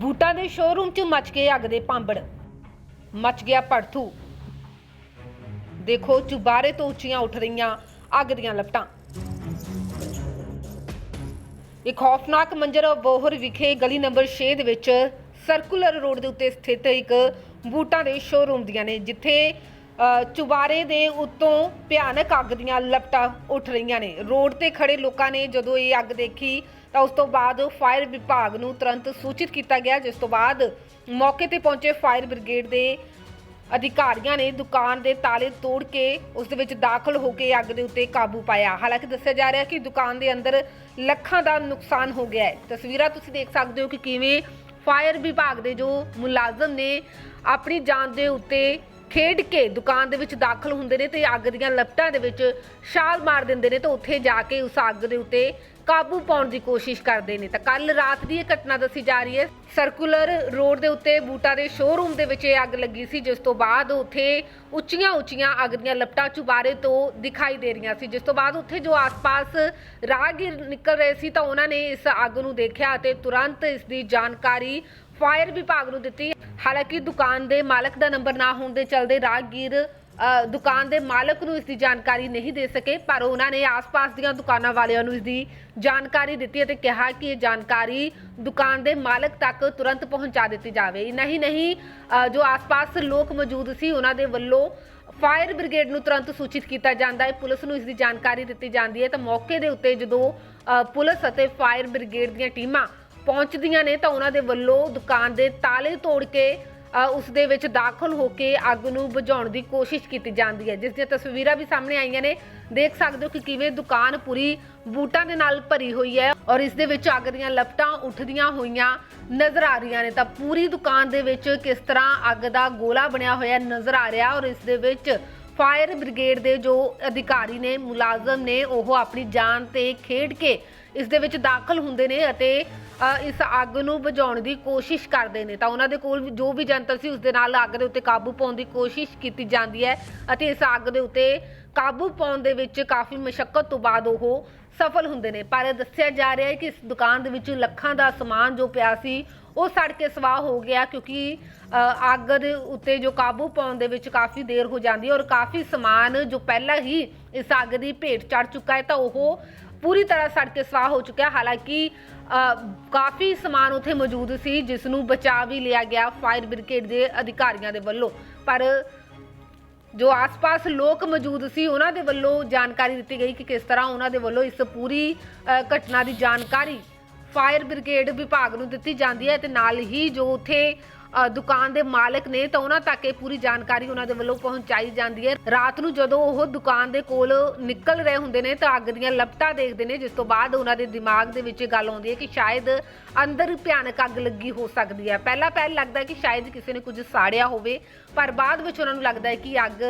ਬੂਟਾਂ ਦੇ ਸ਼ੋਰੂਮ 'ਚ ਮਚ ਗਏ ਅੱਗ ਦੇ ਭਾਂਬੜ। ਮਚ ਗਿਆ ਭੜਥੂ। ਦੇਖੋ ਚੁਬਾਰੇ ਤੋਂ ਉੱਚੀਆਂ ਉੱਠ ਰਹੀਆਂ ਅੱਗ ਦੀਆਂ ਲਪਟਾਂ। ਇੱਕ ਖੌਫਨਾਕ ਮੰਜ਼ਰ ਬੋਹਰ ਵਿਖੇ ਗਲੀ ਨੰਬਰ 6 ਦੇ ਵਿੱਚ ਸਰਕੂਲਰ ਰੋਡ ਦੇ ਉੱਤੇ ਸਥਿਤ ਇੱਕ ਬੂਟਾਂ ਦੇ ਸ਼ੋਰੂਮ ਦੀਆਂ ਨੇ, ਜਿੱਥੇ ਚੁਬਾਰੇ ਦੇ ਉੱਤੋਂ ਭਿਆਨਕ ਅੱਗ ਦੀਆਂ ਲਪਟਾਂ ਉੱਠ ਰਹੀਆਂ ਨੇ। ਰੋਡ ਤੇ ਖੜੇ ਲੋਕਾਂ ਨੇ ਜਦੋਂ ਇਹ ਅੱਗ ਦੇਖੀ, ਤਾਂ ਉਸ ਤੋਂ ਬਾਅਦ ਫਾਇਰ ਵਿਭਾਗ ਨੂੰ ਤੁਰੰਤ ਸੂਚਿਤ ਕੀਤਾ ਗਿਆ, ਜਿਸ ਤੋਂ ਬਾਅਦ ਮੌਕੇ ਤੇ ਪਹੁੰਚੇ ਫਾਇਰ ਬ੍ਰਿਗੇਡ ਦੇ ਅਧਿਕਾਰੀਆਂ ਨੇ ਦੁਕਾਨ ਦੇ ਤਾਲੇ ਤੋੜ ਕੇ ਉਸ ਦੇ ਵਿੱਚ ਦਾਖਲ ਹੋ ਕੇ ਅੱਗ ਦੇ ਉੱਤੇ ਕਾਬੂ ਪਾਇਆ। ਹਾਲਾਂਕਿ ਦੱਸਿਆ ਜਾ ਰਿਹਾ ਕਿ ਦੁਕਾਨ ਦੇ ਅੰਦਰ ਲੱਖਾਂ ਦਾ ਨੁਕਸਾਨ ਹੋ ਗਿਆ ਹੈ। ਤਸਵੀਰਾਂ ਤੁਸੀਂ ਦੇਖ ਸਕਦੇ ਹੋ ਕਿ ਕਿਵੇਂ ਫਾਇਰ ਵਿਭਾਗ ਦੇ ਜੋ ਮੁਲਾਜ਼ਮ ਨੇ ਆਪਣੀ ਜਾਨ ਦੇ ਉੱਤੇ ਖੇਡ ਕੇ ਦੁਕਾਨ ਦੇ ਵਿੱਚ ਦਾਖਲ ਹੁੰਦੇ ਨੇ ਤੇ ਅੱਗ ਦੀਆਂ ਲਪਟਾਂ ਦੇ ਵਿੱਚ ਛਾਲ ਮਾਰ ਦਿੰਦੇ ਨੇ ਤੇ ਉੱਥੇ ਜਾ ਕੇ ਉਸ ਅੱਗ ਦੇ ਉੱਤੇ ਕਾਬੂ ਪਾਉਣ ਦੀ ਕੋਸ਼ਿਸ਼ ਕਰਦੇ ਨੇ। ਤਾਂ ਕੱਲ ਰਾਤ ਦੀ ਇਹ ਘਟਨਾ ਦੱਸੀ ਜਾ ਰਹੀ ਹੈ। ਸਰਕੂਲਰ ਰੋਡ ਦੇ ਉੱਤੇ ਬੂਟਾ ਦੇ ਸ਼ੋਰੂਮ ਦੇ ਵਿੱਚ ਇਹ ਅੱਗ ਲੱਗੀ ਸੀ, ਜਿਸ ਤੋਂ ਬਾਅਦ ਉੱਥੇ ਉੱਚੀਆਂ ਉੱਚੀਆਂ ਅੱਗ ਦੀਆਂ ਲਪਟਾਂ ਚੁਬਾਰੇ ਤੋਂ ਦਿਖਾਈ ਦੇ ਰਹੀਆਂ ਸੀ। ਜਿਸ ਤੋਂ ਬਾਅਦ ਉੱਥੇ ਜੋ ਆਸ-ਪਾਸ ਰਾਹਗੀਰ ਨਿਕਲ ਰਹੇ ਸੀ ਤਾਂ ਉਹਨਾਂ ਨੇ ਇਸ ਅੱਗ ਨੂੰ ਦੇਖਿਆ ਅਤੇ ਤੁਰੰਤ ਇਸ ਦੀ ਜਾਣਕਾਰੀ ਫਾਇਰ ਵਿਭਾਗ ਨੂੰ ਦਿੱਤੀ। ਹਾਲਾਂਕਿ ਦੁਕਾਨ ਦੇ ਮਾਲਕ ਦਾ ਨੰਬਰ ਨਾ ਹੋਣ ਦੇ ਚਲਦੇ ਰਾਹਗੀਰ ਦੁਕਾਨ ਦੇ ਮਾਲਕ ਨੂੰ ਇਸ ਦੀ ਜਾਣਕਾਰੀ ਨਹੀਂ ਦੇ ਸਕੇ, ਪਰ ਉਹਨਾਂ ਨੇ ਆਸ-ਪਾਸ ਦੀਆਂ ਦੁਕਾਨਾਂ ਵਾਲਿਆਂ ਨੂੰ ਇਸ ਦੀ ਜਾਣਕਾਰੀ ਦਿੱਤੀ ਅਤੇ ਕਿਹਾ ਕਿ ਇਹ ਜਾਣਕਾਰੀ ਦੁਕਾਨ ਦੇ ਮਾਲਕ ਤੱਕ ਤੁਰੰਤ ਪਹੁੰਚਾ ਦਿੱਤੀ ਜਾਵੇ। ਇੰਨਾ ਹੀ ਨਹੀਂ ਜੋ ਆਸ-ਪਾਸ ਲੋਕ ਮੌਜੂਦ ਸੀ, ਉਹਨਾਂ ਦੇ ਵੱਲੋਂ ਫਾਇਰ ਬ੍ਰਿਗੇਡ ਨੂੰ ਤੁਰੰਤ ਸੂਚਿਤ ਕੀਤਾ ਜਾਂਦਾ ਹੈ। ਪੁਲਿਸ ਨੂੰ ਇਸ ਦੀ ਜਾਣਕਾਰੀ ਦਿੱਤੀ ਜਾਂਦੀ ਹੈ। ਤਾਂ ਮੌਕੇ ਦੇ ਉੱਤੇ ਜਦੋਂ ਪੁਲਿਸ ਅਤੇ ਫਾਇਰ ਬ੍ਰਿਗੇਡ ਦੀਆਂ ਟੀਮਾਂ ਪਹੁੰਚਦੀਆਂ ਨੇ ਤਾਂ ਉਹਨਾਂ ਦੇ ਵੱਲੋਂ ਦੁਕਾਨ ਦੇ ਤਾਲੇ ਤੋੜ ਕੇ ਉਸ ਦੇ ਵਿੱਚ ਦਾਖਲ ਹੋ ਕੇ ਅੱਗ ਨੂੰ ਬੁਝਾਉਣ ਦੀ ਕੋਸ਼ਿਸ਼ ਕੀਤੀ ਜਾਂਦੀ ਹੈ। ਜਿਸ ਦੀਆਂ ਤਸਵੀਰਾਂ ਵੀ ਸਾਹਮਣੇ ਆਈਆਂ ਨੇ। ਦੇਖ ਸਕਦੇ ਹੋ ਕਿ ਕਿਵੇਂ ਦੁਕਾਨ ਪੂਰੀ ਬੂਟਾਂ ਦੇ ਨਾਲ ਭਰੀ ਹੋਈ ਹੈ ਔਰ ਇਸ ਦੇ ਵਿੱਚ ਅੱਗ ਦੀਆਂ ਲਪਟਾਂ ਉੱਠਦੀਆਂ ਹੋਈਆਂ ਨਜ਼ਰ ਆ ਰਹੀਆਂ ਨੇ। ਤਾਂ ਪੂਰੀ ਦੁਕਾਨ ਦੇ ਵਿੱਚ ਕਿਸ ਤਰ੍ਹਾਂ ਅੱਗ ਦਾ ਗੋਲਾ ਬਣਿਆ ਹੋਇਆ ਨਜ਼ਰ ਆ ਰਿਹਾ ਔਰ ਇਸ ਦੇ ਵਿੱਚ ਫਾਇਰ ਬ੍ਰਿਗੇਡ ਦੇ ਜੋ ਅਧਿਕਾਰੀ ਨੇ, ਮੁਲਾਜ਼ਮ ਨੇ, ਉਹ ਆਪਣੀ ਜਾਨ ਤੇ ਖੇਡ ਕੇ ਇਸ ਦੇ ਵਿੱਚ ਦਾਖਲ ਹੁੰਦੇ ਨੇ ਅਤੇ ਇਸ ਅੱਗ ਨੂੰ ਬੁਝਾਉਣ ਦੀ ਕੋਸ਼ਿਸ਼ ਕਰਦੇ ਨੇ। ਤਾਂ ਉਹਨਾਂ ਦੇ ਕੋਲ ਜੋ ਵੀ ਜੰਤਰ ਸੀ, ਉਸ ਦੇ ਨਾਲ ਅੱਗ ਦੇ ਉੱਤੇ ਕਾਬੂ ਪਾਉਣ ਦੀ ਕੋਸ਼ਿਸ਼ ਕੀਤੀ ਜਾਂਦੀ ਹੈ ਅਤੇ ਇਸ ਅੱਗ ਦੇ ਉੱਤੇ ਕਾਬੂ ਪਾਉਣ ਦੇ ਵਿੱਚ ਕਾਫੀ ਮਸ਼ੱਕਤ ਤੋਂ ਬਾਅਦ ਉਹ ਸਫਲ ਹੁੰਦੇ ਨੇ ਪਰ ਦੱਸਿਆ ਜਾ ਰਿਹਾ ਹੈ ਕਿ ਇਸ ਦੁਕਾਨ ਦੇ ਵਿੱਚ ਲੱਖਾਂ ਦਾ ਸਮਾਨ ਜੋ ਪਿਆ ਸੀ ਉਹ ਸੜ ਕੇ ਸਵਾਹ ਹੋ ਗਿਆ ਕਿਉਂਕਿ ਅ, ਅੱਗ ਦੇ ਉੱਤੇ ਜੋ ਕਾਬੂ ਪਾਉਣ ਦੇ ਵਿੱਚ ਕਾਫੀ ਦੇਰ ਹੋ ਜਾਂਦੀ ਹੈ ਔਰ ਕਾਫੀ ਸਮਾਨ ਜੋ ਪਹਿਲਾਂ ਹੀ ਇਸ ਅੱਗ ਦੀ ਭੇਟ ਚੜ ਚੁੱਕਾ ਹੈ ਤਾਂ ਉਹ ਪੂਰੀ ਤਰ੍ਹਾਂ ਸੜ ਕੇ ਸਵਾਹ ਹੋ ਚੁੱਕਿਆ। ਹਾਲਾਂਕਿ ਕਾਫੀ ਸਮਾਨ ਉੱਥੇ ਮੌਜੂਦ ਸੀ ਜਿਸ ਨੂੰ ਬਚਾ ਵੀ ਲਿਆ ਗਿਆ ਫਾਇਰ ਬ੍ਰਿਗੇਡ ਦੇ ਅਧਿਕਾਰੀਆਂ ਦੇ ਵੱਲੋਂ। ਪਰ ਜੋ ਆਸ-ਪਾਸ ਲੋਕ ਮੌਜੂਦ ਸੀ ਉਹਨਾਂ ਦੇ ਵੱਲੋਂ ਜਾਣਕਾਰੀ ਦਿੱਤੀ ਗਈ ਕਿ ਕਿਸ ਤਰ੍ਹਾਂ ਉਹਨਾਂ ਦੇ ਵੱਲੋਂ ਇਸ ਪੂਰੀ ਅ, ਘਟਨਾ ਦੀ ਜਾਣਕਾਰੀ ਫਾਇਰ ਬ੍ਰਿਗੇਡ ਵਿਭਾਗ ਨੂੰ ਦਿੱਤੀ ਜਾਂਦੀ ਹੈ ਤੇ ਨਾਲ ਹੀ ਜੋ ਉੱਥੇ ਦੁਕਾਨ ਦੇ ਮਾਲਕ ਨੇ, ਤਾਂ ਉਹਨਾਂ ਤੱਕ ਇਹ ਪੂਰੀ ਜਾਣਕਾਰੀ ਉਹਨਾਂ ਦੇ ਵੱਲੋਂ ਪਹੁੰਚਾਈ ਜਾਂਦੀ ਹੈ। ਰਾਤ ਨੂੰ ਜਦੋਂ ਉਹ ਦੁਕਾਨ ਦੇ ਕੋਲ ਨਿਕਲ ਰਹੇ ਹੁੰਦੇ ਨੇ, ਤਾਂ ਅੱਗ ਦੀਆਂ ਲਪਟਾਂ ਦੇਖਦੇ ਨੇ, ਜਿਸ ਤੋਂ ਬਾਅਦ ਉਹਨਾਂ ਦੇ ਦਿਮਾਗ ਦੇ ਵਿੱਚ ਇਹ ਗੱਲ ਆਉਂਦੀ ਹੈ ਕਿ ਸ਼ਾਇਦ ਅੰਦਰ ਭਿਆਨਕ ਅੱਗ ਲੱਗੀ ਹੋ ਸਕਦੀ ਹੈ। ਪਹਿਲਾਂ ਪਹਿਲ ਲੱਗਦਾ ਕਿ ਸ਼ਾਇਦ ਕਿਸੇ ਨੇ ਕੁਝ ਸਾੜਿਆ ਹੋਵੇ, ਪਰ ਬਾਅਦ ਵਿੱਚ ਉਹਨਾਂ ਨੂੰ ਲੱਗਦਾ ਹੈ ਕਿ ਅੱਗ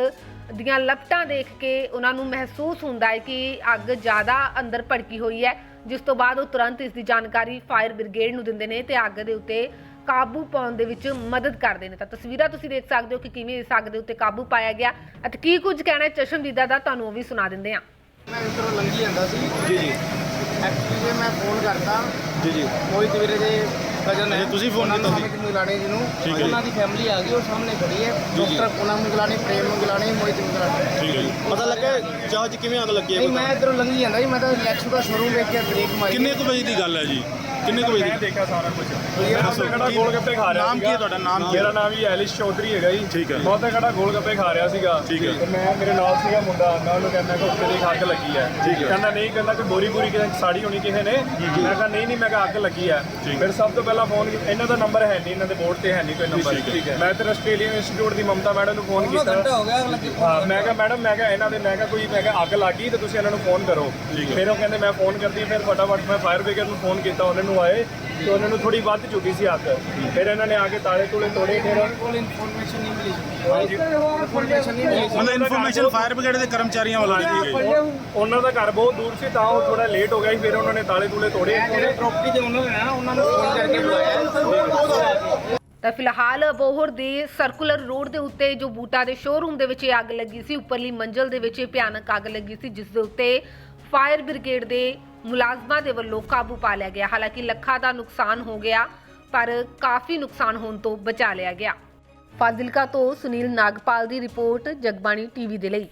ਦੀਆਂ ਲਪਟਾਂ ਦੇਖ ਕੇ ਉਹਨਾਂ ਨੂੰ ਮਹਿਸੂਸ ਹੁੰਦਾ ਹੈ ਕਿ ਅੱਗ ਜ਼ਿਆਦਾ ਅੰਦਰ ਭੜਕੀ ਹੋਈ ਹੈ, ਜਿਸ ਤੋਂ ਬਾਅਦ ਉਹ ਤੁਰੰਤ ਇਸ ਦੀ ਜਾਣਕਾਰੀ ਫਾਇਰ ਬ੍ਰਿਗੇਡ ਨੂੰ ਦਿੰਦੇ ਨੇ ਤੇ ਅੱਗ ਦੇ ਉੱਤੇ ਕਾਬੂ ਪਾਉਣ ਦੇ ਵਿੱਚ ਮਦਦ ਕਰਦੇ ਨੇ। ਤਾਂ ਤਸਵੀਰਾਂ ਤੁਸੀਂ ਦੇਖ ਸਕਦੇ ਹੋ ਕਿ ਕਿਵੇਂ ਇਸ ਅੱਗ ਦੇ ਉੱਤੇ ਕਾਬੂ ਪਾਇਆ ਗਿਆ ਅਤੇ ਕੀ ਕੁਝ ਕਹਿਣਾ ਹੈ ਚਸ਼ਮਦੀਦਾ ਦਾ ਤੁਹਾਨੂੰ ਉਹ ਵੀ ਸੁਣਾ ਦਿੰਦੇ ਹਾਂ। ਮੈਂ ਇੱਧਰੋਂ ਲੰਘੀ ਜਾਂਦਾ ਸੀ। ਜੀ ਜੀ। ਐਕਚੁਅਲੀ ਜੇ ਮੈਂ ਫੋਨ ਕਰਤਾ ਜੀ ਜੀ। ਮੋਹਿਤ ਵੀਰੇ ਦੇ ਕਜ਼ਨ ਹੈ ਤੁਸੀਂ phone ਉਹਨਾਂ ਨੂੰ ਕੀਤਾ ਸੀ? ਅਮਿਤ ਮਿਗਲਾਣੀ ਜੀ ਨੂੰ ਠੀਕ ਹੈ ਜੀ। ਉਹਨਾਂ ਦੀ ਫੈਮਿਲੀ ਆ ਗਈ ਉਹ ਸਾਹਮਣੇ ਖੜੀ ਹੈ। ਜੀ, ਜੀ। ਡਾਕਟਰ ਪੂਨਮ ਮਿਗਲਾਣੀ ਪ੍ਰੇਮ ਮਿਗਲਾਣੀ ਮੋਹਿਤ ਮਿਗਲਾਣੀ ਠੀਕ ਹੈ ਜੀ। ਪਤਾ ਲੱਗਾ ਚਾਹ ਚ ਕਿਵੇਂ ਅੱਗ ਲੱਗੀ ਹੈ ਨਹੀਂ ਕੋਈ? ਮੈਂ ਇੱਧਰੋਂ ਲੰਘੀ ਜਾਂਦਾ ਸੀ ਮੈਂ ਤਾਂ ਲੈਕਸ ਦਾ ਸ਼ੋਰੂਮ ਵੇਖ ਕੇ ਬ੍ਰੇਕ ਮਾਰੀ ਕਿੰਨੇ ਕੁ ਵਜੇ ਦੀ ਗੱਲ ਹੈ ਜੀ? ਕਿੰਨੇ ਕੁ ਵਜੇ ਮੈਂ ਦੇਖਿਆ ਸਾਰਾ ਕੁਝ ਮੈਂ ਖੜਾ ਗੋਲ ਗੱਪੇ ਖਾ ਰਿਹਾ ਨਾਮ ਕੀ ਹੈ ਤੁਹਾਡਾ? ਨਾਮ ਕੀ ਹੈ? ਮੇਰਾ ਨਾਮ ਵੀ ਐਲਿਸ਼ ਚੌਧਰੀ ਹੈਗਾ ਜੀ ਠੀਕ ਹੈ ਜੀ। ਬਹੁਤ ਖੜਾ ਗੋਲ ਗੱਪੇ ਖਾ ਰਿਹਾ ਸੀਗਾ ਠੀਕ ਹੈ। ਤੇ ਮੈਂ ਮੇਰੇ ਨਾਲ ਸੀਗਾ ਮੁੰਡਾ ਮੈਂ ਉਹਨੂੰ ਕਹਿੰਦਾ ਕਿ ਉੱਤੇ ਦੀ ਅੱਗ ਲੱਗੀ ਹੈ ਠੀਕ ਹੈ। ਕਹਿੰਦਾ ਨਹੀਂ ਕਹਿੰਦਾ ਕਿ ਬੋਰੀ ਬੋਰੀ ਕਿਸੇ ਸਾੜੀ ਹੋਣੀ ਕਿਸੇ ਨੇ ਮੈਂ ਕਿਹਾ ਨਹੀਂ ਨਹੀਂ ਮੈਂ ਕਿਹਾ ਅੱਗ ਲੱਗੀ ਹੈ। ਫਿਰ ਸਭ ਤੋਂ ਪਹਿਲਾਂ ਫੋਨ ਇਹਨਾਂ ਦਾ ਨੰਬਰ ਹੈ ਨਹੀਂ ਇਹਨਾਂ ਦੇ ਬੋਰਡ ਤੇ ਹੈ ਨਹੀਂ ਕੋਈ ਨੰਬਰ ਠੀਕ ਹੈ। ਮੈਂ ਤੇ ਆਸਟ੍ਰੇਲੀਅਨ ਇੰਸਟੀਚਿਊਟ ਦੀ ਮਮਤਾ ਮੈਡਮ ਨੂੰ ਫੋਨ ਕੀਤਾ ਹੋ ਗਿਆ ਲੱਗੀ ਹਾਂ ਮੈਂ ਕਿਹਾ ਮੈਡਮ ਮੈਂ ਕਿਹਾ ਇਹਨਾਂ ਦੇ ਮੈਂ ਕਿਹਾ ਕੋਈ ਮੈਂ ਕਿਹਾ ਅੱਗ ਲੱਗੀ ਤੇ ਤੁਸੀਂ ਇਹਨਾਂ ਨੂੰ ਫੋਨ ਕਰੋ। ਫਿਰ ਉਹ ਕਹਿੰਦੇ ਮੈਂ ਫੋਨ ਕਰਦੀ ਫਿਰ ਫਟਾਫਟ ਮੈਂ ਫਾਇਰ ਬ੍ਰਿਗੇਡ ਨੂੰ ਫੋਨ ਕੀਤਾ ਉਹਨਾਂ ਨੂੰ ਆਏ ਤੇ ਉਹਨਾਂ ਨੂੰ ਥੋੜੀ ਵੱਧ ਚੁੱਕੀ ਸੀ ਅੱਗ ਫਿਰ ਇਹਨਾਂ ਨੇ ਆ ਕੇ ਤਾਲੇ ਤੂਲੇ ਤੋੜੇ ਫਿਰ ਕੋਲ ਇਨਫੋਰਮੇਸ਼ਨ ਨਹੀਂ ਮਿਲੀ। ਹਾਂਜੀ। ਇਨਫੋਰਮੇਸ਼ਨ ਨਹੀਂ ਮਿਲੀ। ਮਤਲਬ ਇਨਫੋਰਮੇਸ਼ਨ ਫਾਇਰ ਬ੍ਰਿਗੇਡ ਦੇ ਕਰਮਚਾਰੀਆਂ ਵੱਲੋਂ ਦਿੱਤੀ ਗਈ। ਉਹਨਾਂ ਦਾ ਘਰ ਬਹੁਤ ਦੂਰ ਸੀ ਤਾਂ ਉਹ ਥੋੜਾ ਲੇਟ ਹੋ ਗਿਆ ਸੀ ਫਿਰ ਉਹਨਾਂ ਨੇ ਤਾਲੇ ਤੂਲੇ ਤੋੜੇ। ਜਿਹੜੇ ਪ੍ਰਾਪਰਟੀ ਦੇ ਓਨਰ ਨੇ ਨਾ ਉਹਨਾਂ ਨੂੰ ਫੋਨ ਕਰਕੇ ਬੁਲਾਇਆ। ਤਾਂ ਫਿਲਹਾਲ ਬੋਹਰ ਦੇ ਸਰਕੂਲਰ ਰੋਡ ਦੇ ਉੱਤੇ ਜੋ ਬੂਟਾ ਦੇ ਸ਼ੋਰੂਮ ਦੇ ਵਿੱਚ ਇਹ ਅੱਗ ਲੱਗੀ ਸੀ ਉੱਪਰਲੀ ਮੰਜ਼ਲ ਦੇ ਵਿੱਚ ਇਹ ਭਿਆਨਕ ਅੱਗ ਲੱਗੀ ਸੀ ਜਿਸ ਦੇ ਉੱਤੇ ਫਾਇਰ ਬ੍ਰਿਗੇਡ ਦੇ ਮੁਲਾਜ਼ਮਾਂ ਦੇ ਵੱਲੋਂ ਕਾਬੂ ਪਾ ਲਿਆ ਗਿਆ। ਹਾਲਾਂਕਿ ਲੱਖਾਂ ਦਾ ਨੁਕਸਾਨ ਹੋ ਗਿਆ, ਪਰ ਕਾਫੀ ਨੁਕਸਾਨ ਹੋਣ ਤੋਂ ਬਚਾ ਲਿਆ ਗਿਆ। ਫਾਜ਼ਿਲਕਾ ਤੋਂ ਸੁਨੀਲ ਨਾਗਪਾਲ ਦੀ ਰਿਪੋਰਟ, ਜਗਬਾਣੀ ਟੀਵੀ ਦੇ ਲਈ।